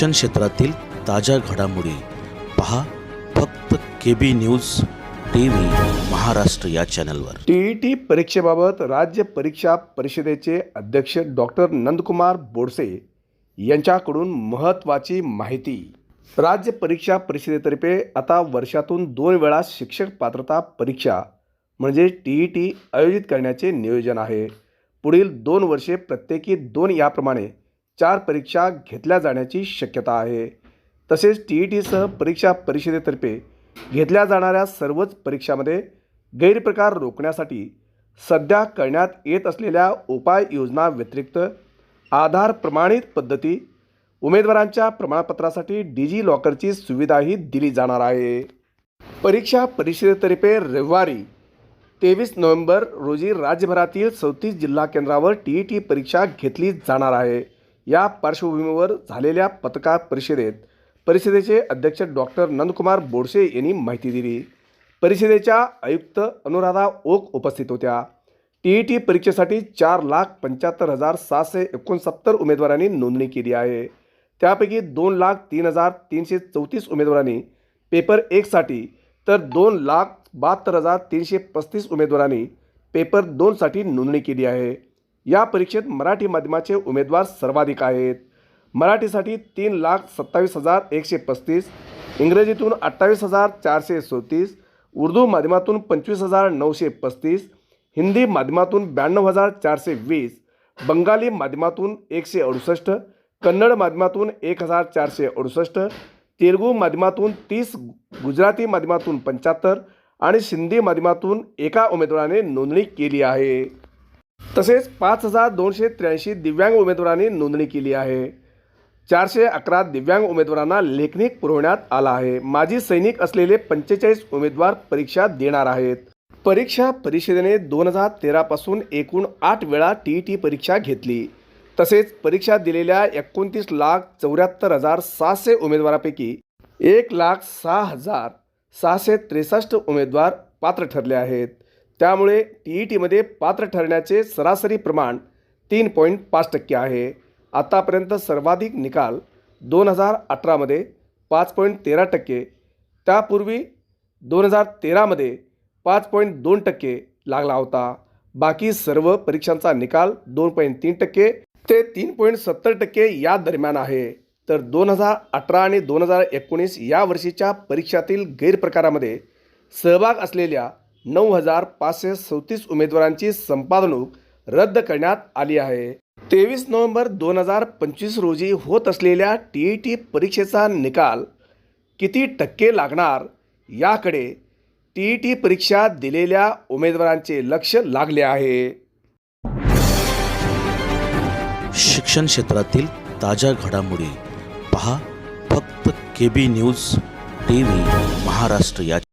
शिक्षण क्षेत्रातील ताज्या घडामोडी पहा फक्त K B news T V Maharashtra या चॅनलवर. टीईटी परीक्षेबाबत राज्य परीक्षा परिषदेचे अध्यक्ष डॉक्टर नंदकुमार बोडसे यांच्याकडून महत्त्वाची माहिती. राज्य परीक्षा परिषदेतर्फे आता वर्षातून दोन वेळा शिक्षक पात्रता परीक्षा म्हणजे टी ई टी आयोजित करण्याचे नियोजन आहे. पुढील दोन वर्षे प्रत्येकी दोन याप्रमाणे चार परीक्षा घेतल्या जाण्याची शक्यता आहे. तसेच टी ई टीसह परीक्षा परिषदेतर्फे घेतल्या जाणाऱ्या सर्वच परीक्षामध्ये गैरप्रकार रोखण्यासाठी सध्या करण्यात येत असलेल्या उपाययोजना व्यतिरिक्त आधार प्रमाणित पद्धती उमेदवारांच्या प्रमाणपत्रासाठी डिजी लॉकरची सुविधाही दिली जाणार आहे. परीक्षा परिषदेतर्फे रविवारी तेवीस नोव्हेंबर रोजी राज्यभरातील चौतीस जिल्हा केंद्रावर टी ई टी परीक्षा घेतली जाणार आहे. या पार्श्वभूमीवर झालेल्या पत्रकार परिषदेत परिषदेचे अध्यक्ष डॉक्टर नंदकुमार बोडसे यांनी माहिती दिली. परिषदेच्या आयुक्त अनुराधा ओक उपस्थित होत्या. टी ई टी परीक्षेसाठी चार लाख पंच्याहत्तर हजार सहाशे एकोणसत्तर उमेदवारांनी नोंदणी केली आहे. त्यापैकी दोन लाख तीन हजार तीनशे चौतीस उमेदवारांनी पेपर एकसाठी तर दोन लाख बहात्तर हजार तीनशे पस्तीस उमेदवारांनी पेपर दोनसाठी नोंदणी केली आहे. या परीक्षेत मराठी माध्यमाचे उमेदवार सर्वाधिक आहेत. मराठीसाठी तीन लाख सत्तावीस हजार एकशे पस्तीस इंग्रजीतून अठ्ठावीस हजार चारशे चौतीस उर्दू माध्यमातून पंचवीस हजार नऊशे पस्तीस हिंदी माध्यमातून ब्याण्णव हजार चारशे वीस बंगाली माध्यमातून एकशे अडुसष्ट कन्नड माध्यमातून एक हजार चारशे अडुसष्ट तेलुगू माध्यमातून तीस गुजराती माध्यमातून पंच्याहत्तर आणि सिंधी माध्यमातून एका उमेदवाराने नोंदणी केली आहे. तसेच पाच हजार दोनशे त्र्याऐंशी दिव्यांग उमेदवारांनी नोंदणी केली आहे. चारशे अकरा दिव्यांग उमेदवारांना लेखनिक पुरवण्यात आला आहे. माजी सैनिक असलेले पंचेचाळीस उमेदवार परीक्षा देणार आहेत. परीक्षा परिषदेने दोन हजार तेरापासून एकूण आठ वेळा टी ई टी परीक्षा घेतली. तसेच परीक्षा दिलेल्या एकोणतीस लाख चौऱ्याहत्तर हजार सहाशे उमेदवारापैकी एक लाख सहा हजार सहाशे त्रेसष्ट उमेदवार पात्र ठरले आहेत. त्यामुळे टी ई टीमध्ये पात्र ठरण्याचे सरासरी प्रमाण तीन पॉईंट पाच टक्के आहे. आतापर्यंत सर्वाधिक निकाल दोन हजार अठरामध्ये पाच पॉईंट तेरा टक्के त्यापूर्वी दोन हजार तेरामध्ये पाच पॉईंट दोन टक्के लागला होता. बाकी सर्व परीक्षांचा निकाल दोन पॉईंट तीन टक्के ते तीन पॉईंट सत्तर टक्के या दरम्यान आहे. तर दोन हजार अठरा आणि दोन हजार एकोणीस या वर्षीच्या परीक्षातील गैरप्रकारामध्ये सहभाग असलेल्या नऊ हजार पाचशे चौतीस उमेदवारांची संपादणूक रद्द करण्यात आली आहे. तेवीस नोव्हेंबर दोन हजार पंचवीस रोजी होत असलेल्या टी ई टी परीक्षेचा निकाल किती टक्के लागणार याकडे टी ई टी परीक्षा दिलेल्या उमेदवारांचे लक्ष लागले आहे. शिक्षण क्षेत्रातील ताज्या घडामोडी पहा फक्त K B news T V Maharashtra या